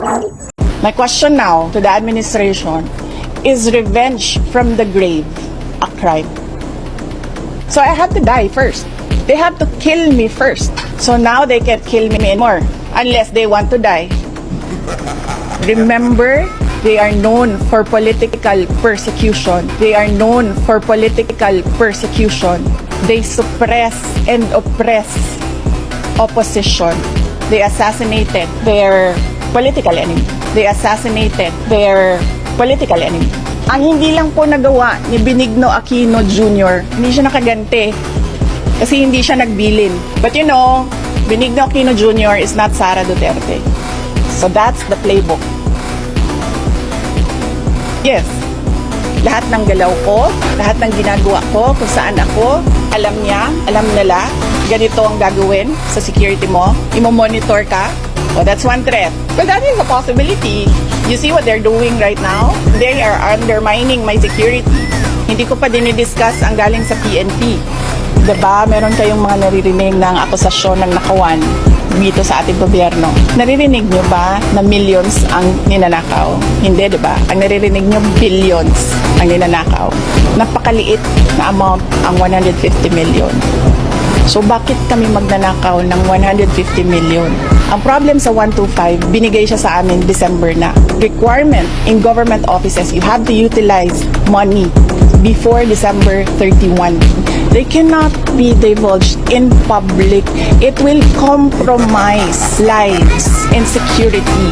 My question now to the administration is revenge from the grave a crime? So I have to die first. They have to kill me first. So now they can't kill me anymore unless they want to die. Remember, they are known for political persecution. They are known for political persecution. They suppress and oppress opposition. They assassinated their political enemy. They assassinated their political enemy. Ang hindi lang po nagawa ni Benigno Aquino Jr., hindi siya nakaganti kasi hindi siya nagbilin. But you know, Benigno Aquino Jr. is not Sara Duterte. So that's the playbook. Yes, lahat ng galaw ko, lahat ng ginagawa ko, kung saan ako, alam niya, alam nila, ganito ang gagawin sa security mo, imo-monitor ka, oh, that's one threat. Well, that is a possibility. You see what they're doing right now? They are undermining my security. Hindi ko pa dinidiscuss ang galing sa PNP. Diba, meron kayong mga naririnig ng akusasyon ng nakawan dito sa ating gobyerno. Naririnig nyo ba na millions ang ninanakaw? Hindi, di ba? Ang naririnig nyo, billions ang ninanakaw. Napakaliit na amount ang 150 million. So bakit kami magnanakaw ng 150 million? Ang problem sa 125, binigay siya sa amin December na. Requirement in government offices, you have to utilize money before December 31. They cannot be divulged in public. It will compromise lives and security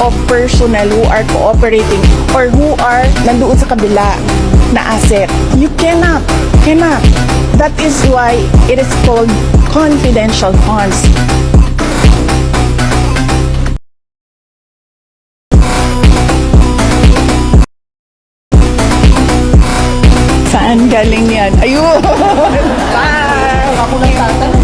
of personnel who are cooperating or who are nandoon sa kabila na asset. You cannot, cannot. That is why it is called confidential funds. Saan galing yan? Ayun!